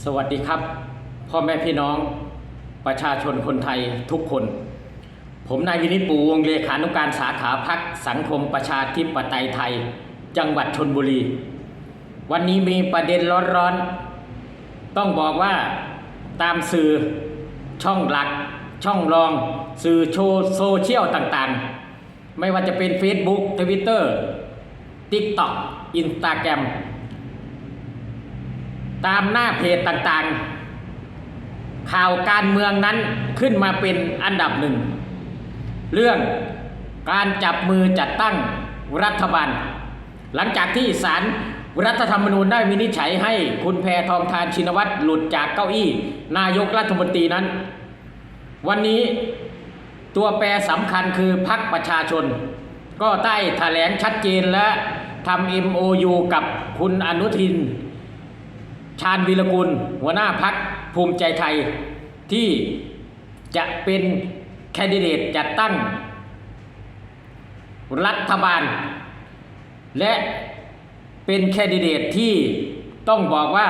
สวัสดีครับ พ่อแม่พี่น้องประชาชนคนไทยทุกคน ผมนายวินิจปูวงเลขานุการสาขาพักสังคมประชาธิปไตยไทย จังหวัดชนบุรี วันนี้มีประเด็นร้อนๆ ต้องบอกว่าตามสื่อช่องหลัก ช่องรอง สื่อโชว์โซเชียลต่างๆ ไม่ว่าจะเป็น Facebook Twitter TikTok Instagram ตามหน้าเพจต่างๆ ข่าวการเมืองนั้นขึ้นมาเป็นอันดับหนึ่ง เรื่องการจับมือจัดตั้งรัฐบาล หลังจากที่ศาลรัฐธรรมนูญได้วินิจฉัยให้คุณแพทองทานชินวัตรหลุดจากเก้าอี้ นายกรัฐมนตรีนั้น วันนี้ตัวแปรสำคัญคือพักประชาชน ก็ได้แถลงชัดเจนและทำ MOU กับคุณอนุทิน ชาญวีรกุล หัวหน้าพักภูมิใจไทย ที่จะเป็นแคนดิเดตจัดตั้ง รัฐบาล และเป็นแคนดิเดตที่ต้องบอกว่า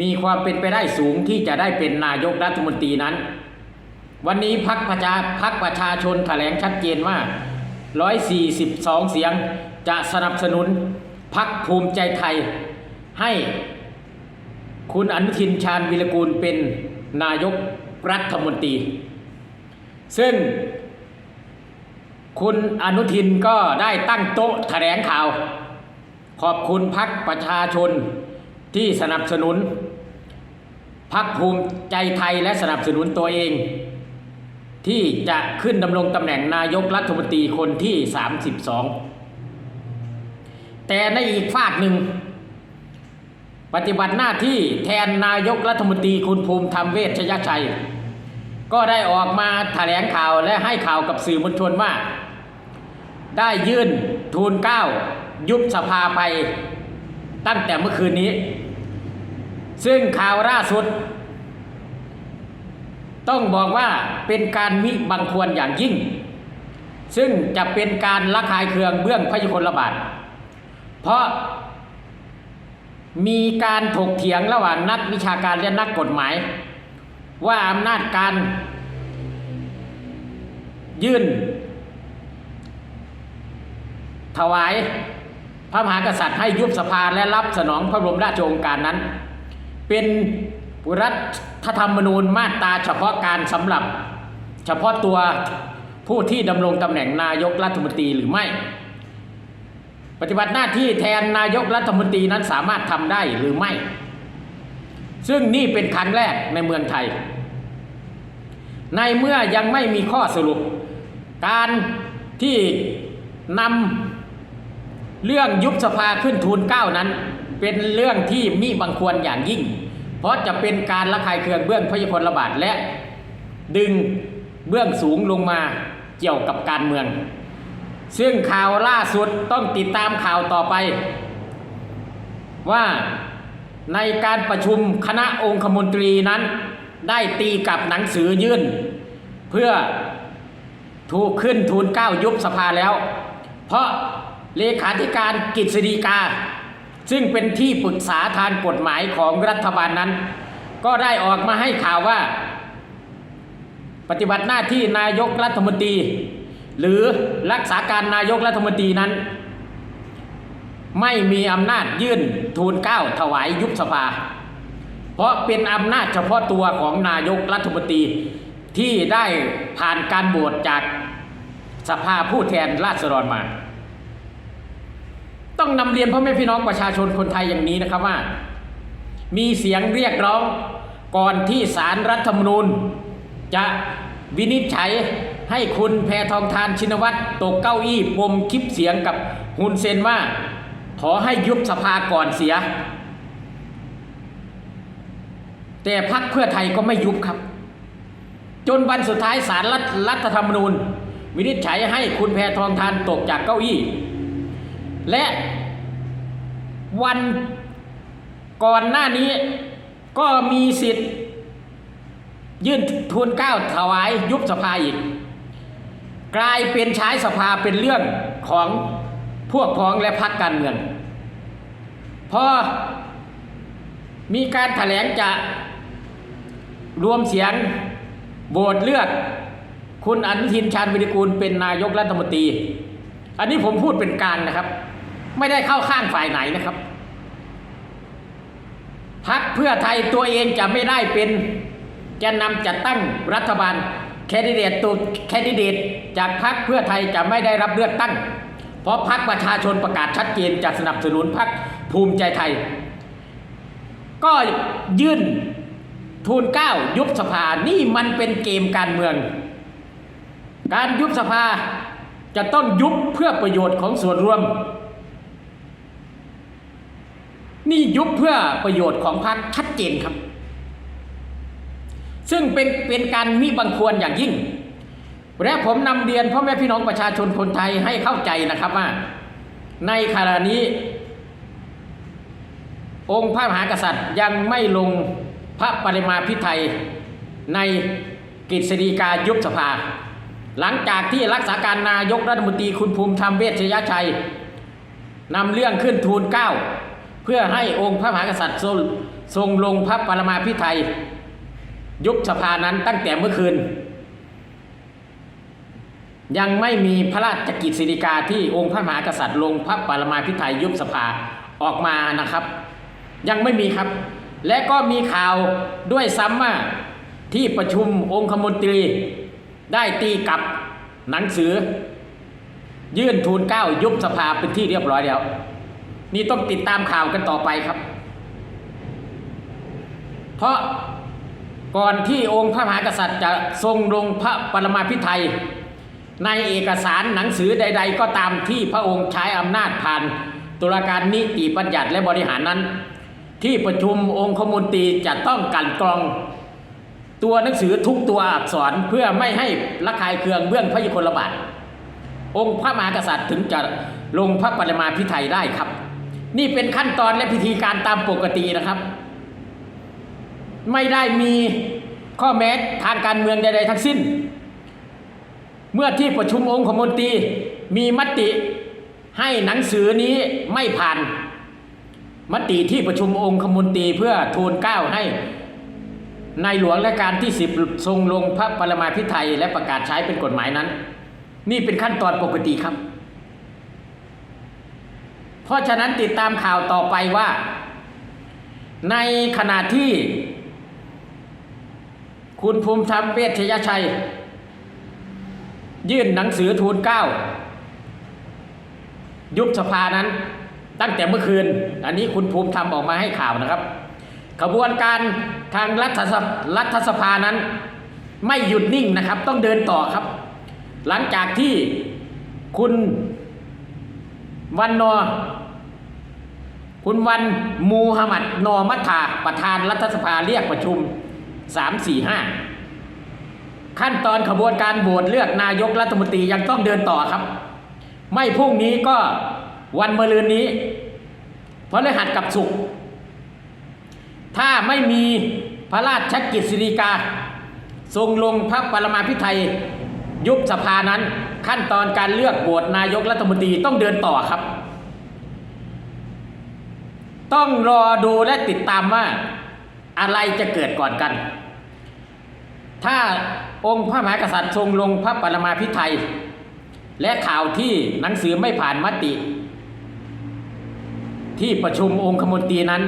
มีความเป็นไปได้สูงที่จะได้เป็นนายกรัฐมนตรีนั้น วันนี้พักประชาพักประชาชนแถลงชัดเจนว่า 142 เสียงจะสนับสนุนพักภูมิใจไทย ให้คุณอนุทินชาญวิรกูลเป็นนายกรัฐมนตรี ซึ่งคุณอนุทินก็ได้ตั้งโต๊ะแถลงข่าว ขอบคุณพักประชาชนที่สนับสนุนพักภูมิใจไทยและสนับสนุนตัวเอง ที่จะขึ้นดำรงตำแหน่งนายกรัฐมนตรีคนที่ 32 แต่ในอีกฝากหนึ่ง ปฏิบัติหน้าที่แทนนายกรัฐมนตรีคุณภูมิธรรมเวชยชัย ก็ได้ออกมาแถลงข่าวและให้ข่าวกับสื่อมวลชนว่า ได้ยื่นทูลเกล้ายุบสภาไปตั้งแต่เมื่อคืนนี้ ซึ่งข่าวล่าสุด ต้องบอกว่าเป็นการมิบังควรอย่างยิ่ง ซึ่งจะเป็นการละคายเคืองเบื้องพยุคลบาท เพราะ มีการถกเถียงระหว่างนักวิชาการและนักกฎหมาย ว่าอำนาจการ ยื่น ถวายพระมหากษัตริย์ให้ยุบสภาและรับสนองพระบรมราชโองการนั้น เป็นรัฐธรรมนูญมาตราเฉพาะการสำหรับ เฉพาะตัวผู้ที่ดำรงตำแหน่งนายกรัฐมนตรีหรือไม่ ปฏิบัติหน้าที่แทนนายกรัฐมนตรีนั้นสามารถทำได้หรือไม่ ซึ่งนี่เป็นครั้งแรกในเมืองไทย ในเมื่อยังไม่มีข้อสรุป การที่นำเรื่องยุบสภาขึ้นทูลเก้านั้น เป็นเรื่องที่มิบังควรอย่างยิ่ง เพราะจะเป็นการละคายเคืองเบื้องพระยุคลบาทและ ดึงเบื้องสูงลงมาเกี่ยวกับการเมือง ซึ่งข่าวล่าสุดต้องติดตามข่าวต่อไป ว่าในการประชุมคณะองคมนตรีนั้น ได้ตีกับหนังสือยื่น เพื่อถูกขึ้นทูลเก้ายุบสภาแล้ว เพราะเลขาธิการกฤษฎีกา ซึ่งเป็นที่ปรึกษาทางกฎหมายของรัฐบาลนั้น ก็ได้ออกมาให้ข่าวว่า ปฏิบัติหน้าที่นายกรัฐมนตรี หรือรักษาการนายกรัฐมนตรีนั้น ไม่มีอำนาจยื่นทูลเกล้าถวายยุบสภา เพราะเป็นอำนาจเฉพาะตัวของนายกรัฐมนตรีที่ได้ผ่านการโหวตจากสภาผู้แทนราษฎรมา ต้องนำเรียนพ่อแม่พี่น้องประชาชนคนไทยอย่างนี้นะครับว่า มีเสียงเรียกร้องก่อนที่สารรัฐธรรมนูญจะวินิจฉัย ให้คุณแพทองทานชินวัตรตกเก้าอี้ปมคลิปเสียงกับฮุนเซนว่า ขอให้ยุบสภาก่อนเสีย แต่พักเพื่อไทยก็ไม่ยุบครับ จนวันสุดท้ายสารรัฐรัฐธรรมนูญ วินิจฉัยให้คุณแพทองทานตกจากเก้าอี้ และวันก่อนหน้านี้ก็มีสิทธิ์ ยื่นทูลเก้าถวายยุบสภาอีก กลายเป็นใช้สภาเป็นเรื่องของพวกพ้องและพรรคการเมืองพอมีการแถลงจะรวมเสียงโหวตเลือก คุณอนุทินชาญวิริกูลเป็นนายกรัฐมนตรี อันนี้ผมพูดเป็นกลางนะครับ ไม่ได้เข้าข้างฝ่ายไหนนะครับพักเพื่อไทยตัวเองจะไม่ได้เป็นแกนนำจัดตั้งรัฐบาล แคนดิเดตตัวแคนดิเดตจากพักเพื่อไทยจะไม่ได้รับเลือกตั้ง เพราะพักประชาชนประกาศชัดเจนจะสนับสนุนพักภูมิใจไทย ก็ยื่นทูลเก้ายุบสภานี่มันเป็นเกมการเมือง การยุบสภาจะต้องยุบเพื่อประโยชน์ของส่วนรวม นี่ยุบเพื่อประโยชน์ของพรรคชัดเจนครับ ซึ่งเป็นเป็นการมิบังควรอย่างยิ่ง และผมนำเรียนพ่อแม่พี่น้องประชาชนคนไทยให้เข้าใจนะครับว่า ในขณะนี้ องค์พระมหากษัตริย์ยังไม่ลงพระปริมาพิไทยในกฤษฎีกายุบสภา หลังจากที่รักษาการนายกรัฐมนตรีคุณภูมิธรรมเวชยชัยนำเรื่องขึ้นทูลเก้าเพื่อให้องค์พระมหากษัตริย์ทรงลงพระปรมาภิไธย ยุบสภานั้นตั้งแต่เมื่อคืน ยังไม่มีพระราชกิจสิริกาที่องค์พระมหากษัตริย์ลงพระปรมาภิไธยยุบสภาออกมานะครับ ยังไม่มีครับ และก็มีข่าวด้วยซ้ำว่าที่ประชุมองคมนตรี ได้ตีกับหนังสือ ยื่นทูลเกล้ายุบสภาเป็นที่เรียบร้อยแล้วนี่ต้องติดตามข่าวกันต่อไปครับ เพราะ ก่อนที่องค์พระมหากษัตริย์จะทรงลงพระปรมาภิไธยในเอกสารหนังสือใด ๆ ก็ตามที่พระองค์ใช้อำนาจผ่านตุลาการนิติบัญญัติและบริหารนั้น ที่ประชุมองคมนตรีจะต้องกันกรอง ตัวหนังสือทุกตัวอักษรเพื่อไม่ให้ระคายเคืองเบื้องพระยุคลบาทองค์พระมหากษัตริย์ถึงจะลงพระปรมาภิไธยได้ครับ นี่เป็นขั้นตอนและพิธีการตามปกตินะครับ ไม่ได้มีข้อแม้ทางการเมืองใดๆทั้งสิ้น เมื่อที่ประชุมองคมนตรีมีมติให้หนังสือนี้ไม่ผ่าน มติที่ประชุมองคมนตรีเพื่อทูลเกล้าให้ในหลวงและการที่สิบทรงลงพระปรมาภิไธยและประกาศใช้เป็นกฎหมายนั้น นี่เป็นขั้นตอนปกติครับ เพราะฉะนั้นติดตามข่าวต่อไปว่า ในขณะที่ คุณภูมิธรรมเวชยชัย ยื่นหนังสือทูลเกล้ายุบสภานั้น ตั้งแต่เมื่อคืน อันนี้คุณภูมิธรรมออกมาให้ข่าวนะครับขบวนการทางรัฐสภรัฐสภานั้น ไม่หยุดนิ่งนะครับ ต้องเดินต่อครับ หลังจากที่คุณวันนอ คุณวันมูฮัมหมัดนอมัทธาประธานรัฐสภาเรียกประชุม 3 4 5ขั้นตอนขบวนการโหวตเลือกนายกรัฐมนตรียังต้องเดินต่อครับ ไม่พรุ่งนี้ก็วันมะรืนนี้เพราะเลหัดกับสุข ถ้าไม่มีพระราชกิจสิริกา ทรงลงพระปรมาภิไธยยุบสภานั้นขั้นตอนการเลือกโหวตนายกรัฐมนตรีต้องเดินต่อครับ ต้องรอดูและติดตามว่า อะไรจะเกิดก่อนกัน ถ้าองค์พระมหากษัตริย์ทรงลงพระปรมาภิไธยและข่าวที่หนังสือไม่ผ่านมติ ที่ประชุมองคมนตรีนั้น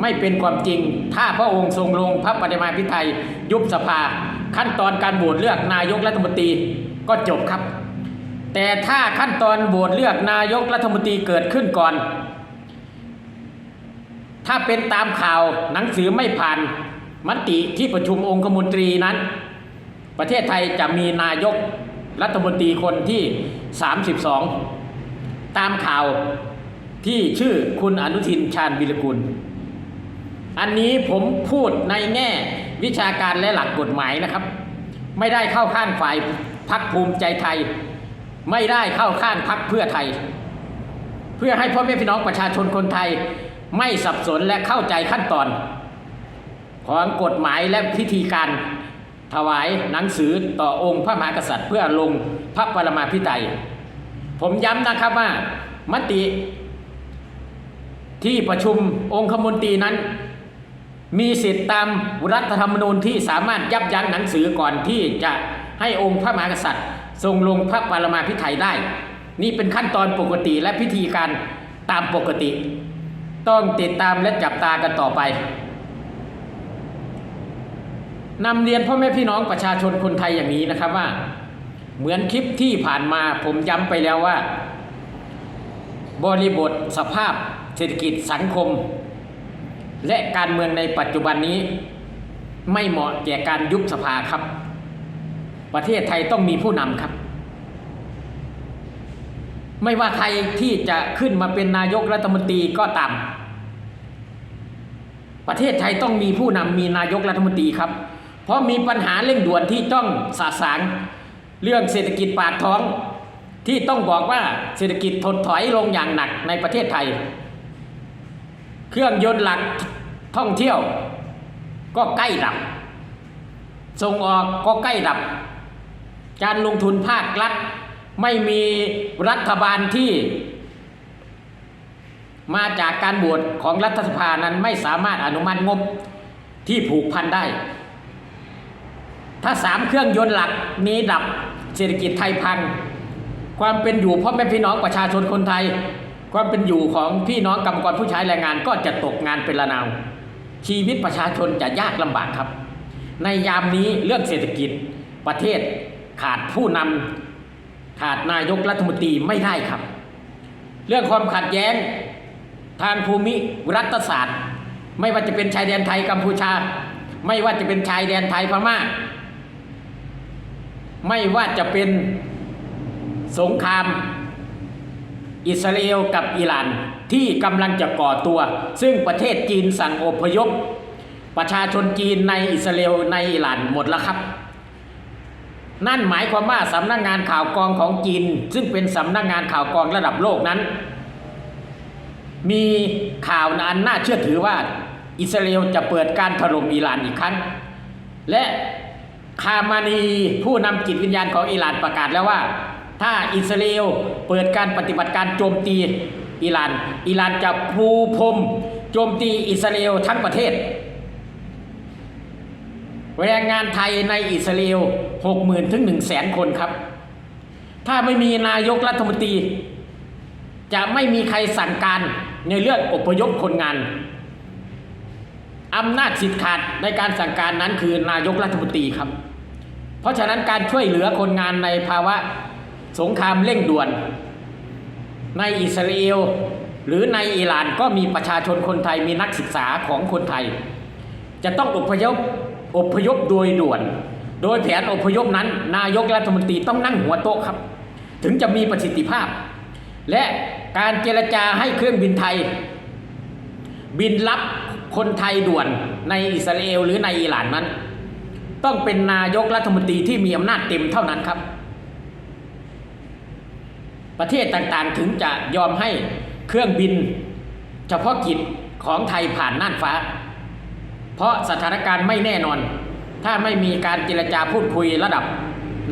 ไม่เป็นความจริง ถ้าพระองค์ทรงลงพระปฏิมาพิไทยยุบสภา ขั้นตอนการโหวตเลือกนายกรัฐมนตรีก็จบครับ แต่ถ้าขั้นตอนโหวตเลือกนายกรัฐมนตรีเกิดขึ้นก่อน ถ้าเป็นตามข่าวหนังสือไม่ผ่านมติที่ประชุมองคมนตรีนั้น ประเทศไทยจะมีนายกรัฐมนตรีคนที่ 32 ตามข่าวที่ชื่อคุณอนุทินชาญวิรกุล อันนี้ผมพูดในแง่วิชาการและหลักกฎหมายนะครับ ไม่ได้เข้าข้างฝ่ายพักภูมิใจไทย ไม่ได้เข้าข้างพักเพื่อไทย เพื่อให้พ่อแม่พี่น้องประชาชนคนไทย ไม่สับสนและเข้าใจขั้นตอน ของกฎหมายและพิธีการถวายหนังสือต่อองค์พระมหากษัตริย์เพื่อลงพระปรมาภิไธยผมย้ำนะครับว่ามติที่ประชุมองคมนตรีนั้น มีสิทธิ์ตามรัฐธรรมนูญที่สามารถยับยั้งหนังสือก่อนที่จะให้องค์พระมหากษัตริย์ ทรงลงพระปรมาภิไธยได้ นี่เป็นขั้นตอนปกติและพิธีการตามปกติ ต้องติดตามและจับตากันต่อไปนำเรียนพ่อแม่พี่น้องประชาชนคนไทยอย่างนี้นะครับว่า เหมือนคลิปที่ผ่านมาผมย้ำไปแล้วว่า บริบทสภาพเศรษฐกิจสังคม และการเมืองในปัจจุบันนี้ ไม่เหมาะแก่การยุบสภาครับ ประเทศไทยต้องมีผู้นำครับ ไม่ว่าใครที่จะขึ้นมาเป็นนายกรัฐมนตรีก็ตาม ประเทศไทยต้องมีผู้นำมีนายกรัฐมนตรีครับ เพราะมีปัญหาเร่งด่วนที่ต้องสาสางเรื่องเศรษฐกิจปากท้อง ที่ต้องบอกว่าเศรษฐกิจถดถอยลงอย่างหนักในประเทศไทย เครื่องยนต์หลักท่องเที่ยว ก็ใกล้ดับส่งออกก็ใกล้ดับ การลงทุนภาครัฐ ไม่มีรัฐบาลที่ มาจากการบวชของรัฐสภานั้นไม่สามารถอนุมัติงบที่ผูกพันได้ ถ้าสามเครื่องยนต์หลักนี้ดับเศรษฐกิจไทยพัง ความเป็นอยู่พ่อแม่พี่น้องประชาชนคนไทย ความเป็นอยู่ของพี่น้องกรรมกรผู้ใช้แรงงานก็จะตกงานเป็นระนาว ชีวิตประชาชนจะยากลำบากครับ ในยามนี้เรื่องเศรษฐกิจประเทศขาดผู้นำ ขาดนายกรัฐมนตรีไม่ได้ครับ เรื่องความขัดแย้งทางภูมิรัฐศาสตร์ ไม่ว่าจะเป็นชายแดนไทยกัมพูชา ไม่ว่าจะเป็นชายแดนไทยพม่า ไม่ว่าจะเป็นสงครามอิสราเอลกับอิหร่านที่กำลังจะก่อตัว ซึ่งประเทศจีนสั่งอพยพ ประชาชนจีนในอิสราเอลในอิหร่านหมดแล้วครับ นั่นหมายความว่าสำนักงานข่าวกรองของจีน ซึ่งเป็นสำนักงานข่าวกรองระดับโลกนั้น มีข่าวอันน่าเชื่อถือว่าอิสราเอลจะเปิดการถล่มอิหร่านอีกครั้ง และคามานีผู้นำจิตวิญญาณของอิหร่านประกาศแล้วว่า ถ้าอิสราเอลเปิดการปฏิบัติการโจมตีอิหร่าน อิหร่านจะปูพรมโจมตีอิสราเอลทั้งประเทศ แรงงานไทยในอิสราเอล หกหมื่นถึงหนึ่งแสนคนครับ ถ้าไม่มีนายกรัฐมนตรี จะไม่มีใครสั่งการในเรื่องอพยพคนงานอำนาจสิทธิ์ขาดในการสั่งการนั้นคือนายกรัฐมนตรีครับ เพราะฉะนั้นการช่วยเหลือคนงานในภาวะสงครามเร่งด่วน ในอิสราเอลหรือในอิหร่านก็มีประชาชนคนไทยมีนักศึกษาของคนไทย จะต้องอพยพอพยพโดยด่วน โดยแผนอพยพนั้น นายกรัฐมนตรีต้องนั่งหัวโต๊ะครับ ถึงจะมีประสิทธิภาพ และการเจรจาให้เครื่องบินไทย บินรับคนไทยด่วนในอิสราเอลหรือในอิหร่านนั้น ต้องเป็นนายกรัฐมนตรีที่มีอำนาจเต็มเท่านั้นครับ ประเทศต่างๆถึงจะยอมให้เครื่องบิน เฉพาะกิจของไทยผ่านน่านฟ้า เพราะสถานการณ์ไม่แน่นอน ถ้าไม่มีการเจรจาพูดคุยระดับ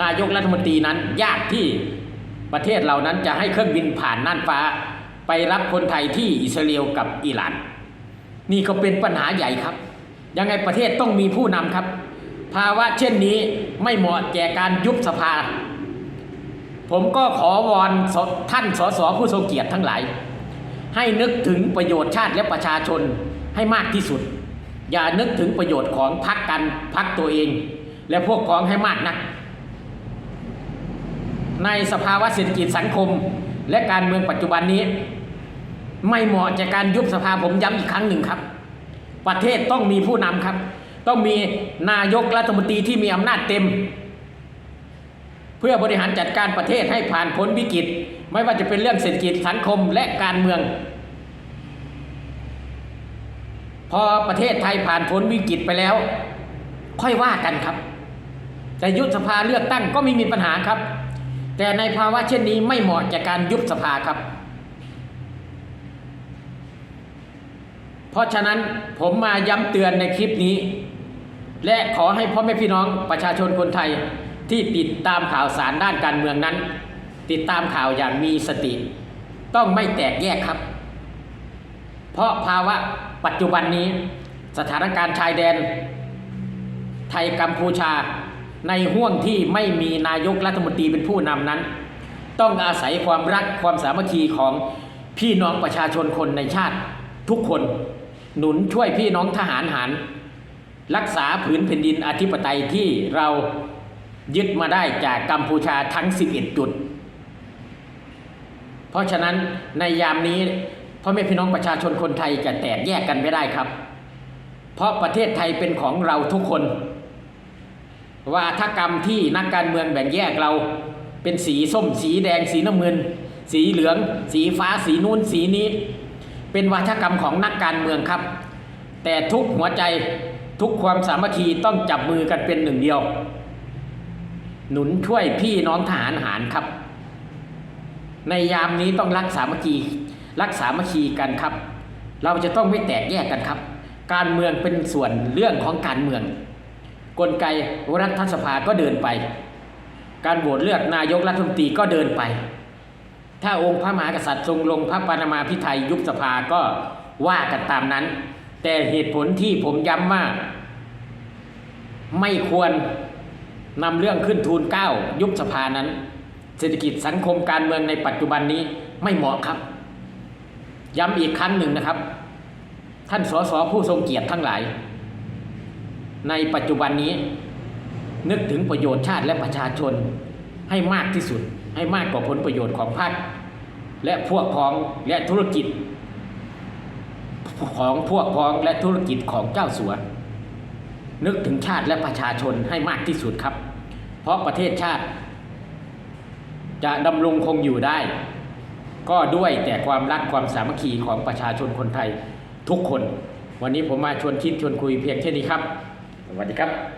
นายกรัฐมนตรีนั้น ยากที่ประเทศเหล่านั้นจะให้เครื่องบินผ่านน่านฟ้า ไปรับคนไทยที่อิสราเอลกับอิหร่าน นี่ก็เป็นปัญหาใหญ่ครับ ยังไงประเทศต้องมีผู้นำครับ ภาวะเช่นนี้ไม่เหมาะแก่การยุบสภา ผมก็ขอวอนท่านสสผู้ทรงเกียรติทั้งหลาย ให้นึกถึงประโยชน์ชาติและประชาชนให้มากที่สุด อย่านึกถึงประโยชน์ของพรรคกันพรรคตัวเอง และพวกพ้องให้มากนัก ในสภาวะเศรษฐกิจสังคม และการเมืองปัจจุบันนี้ ไม่เหมาะแก่การยุบสภาผมย้ำอีกครั้งหนึ่งครับ ประเทศต้องมีผู้นำครับ ต้องมีนายกรัฐมนตรีที่มีอำนาจเต็ม เพื่อบริหารจัดการประเทศให้ผ่านพ้นวิกฤต ไม่ว่าจะเป็นเรื่องเศรษฐกิจสังคมและการเมือง พอประเทศไทยผ่านพ้นวิกฤตไปแล้ว ค่อยว่ากันครับ แต่ยุบสภาเลือกตั้งก็ไม่มีปัญหาครับ แต่ในภาวะเช่นนี้ไม่เหมาะแก่การยุบสภาครับ เพราะฉะนั้นผมมาย้ำเตือนในคลิปนี้ และขอให้พ่อแม่พี่น้องประชาชนคนไทยที่ติดตามข่าวสารด้านการเมืองนั้น ติดตามข่าวอย่างมีสติ ต้องไม่แตกแยกครับ เพราะภาวะ ปัจจุบันนี้สถานการณ์ชายแดน ไทยกัมพูชาในห่วงที่ไม่มีนายกรัฐมนตรีเป็นผู้นำนั้น ต้องอาศัยความรักความสามัคคีของพี่น้องประชาชนคนในชาติทุกคนหนุนช่วยพี่น้องทหารหารรักษาผืนแผ่นดินอธิปไตยที่เรายึดมาได้จากกัมพูชาทั้ง 11 จุด เพราะฉะนั้นในยามนี้ พ่อแม่พี่น้องประชาชนคนไทยจะแตกแยกกันไม่ได้ครับ เพราะประเทศไทยเป็นของเราทุกคนวาทกรรมที่นักการเมืองแบ่งแยกเราเป็นสีส้มสีแดงสีน้ำเงิน สีเหลือง สีฟ้าสีนู้นสีนี้ เป็นวาทกรรมของนักการเมืองครับ แต่ทุกหัวใจทุกความสามัคคีต้องจับมือกันเป็นหนึ่งเดียว หนุนช่วยพี่น้องทหารหารครับ ในยามนี้ต้องรักสามัคคี รักสามัคคีกันครับ เราจะต้องไม่แตกแยกกันครับ การเมืองเป็นส่วนเรื่องของการเมือง กลไกรัฐสภาก็เดินไป การโหวตเลือกนายกรัฐมนตรีก็เดินไป ถ้าองค์พระมหากษัตริย์ทรงลงพระปรมาภิไธยยุบสภาก็ว่ากันตามนั้น แต่เหตุผลที่ผมย้ำว่าไม่ควรนำเรื่องขึ้นทูลเก้ายุบสภานั้น เศรษฐกิจสังคมการเมืองในปัจจุบันนี้ไม่เหมาะครับ ย้ำอีกครั้งหนึ่งนะครับ ท่านสสผู้ทรงเกียรติทั้งหลาย ในปัจจุบันนี้ นึกถึงประโยชน์ชาติและประชาชนให้มากที่สุด ให้มากกว่าผลประโยชน์ของพรรคและพวกพ้องและธุรกิจ ของพวกพ้องและธุรกิจของเจ้าสัวนึกถึงชาติและประชาชนให้มากที่สุดครับ เพราะประเทศชาติ จะดำรงคงอยู่ได้ ก็ด้วยแต่ความรักความสามัคคีของประชาชนคนไทยทุกคน วันนี้ผมมาชวนคิดชวนคุยเพียงแค่นี้ครับ สวัสดีครับ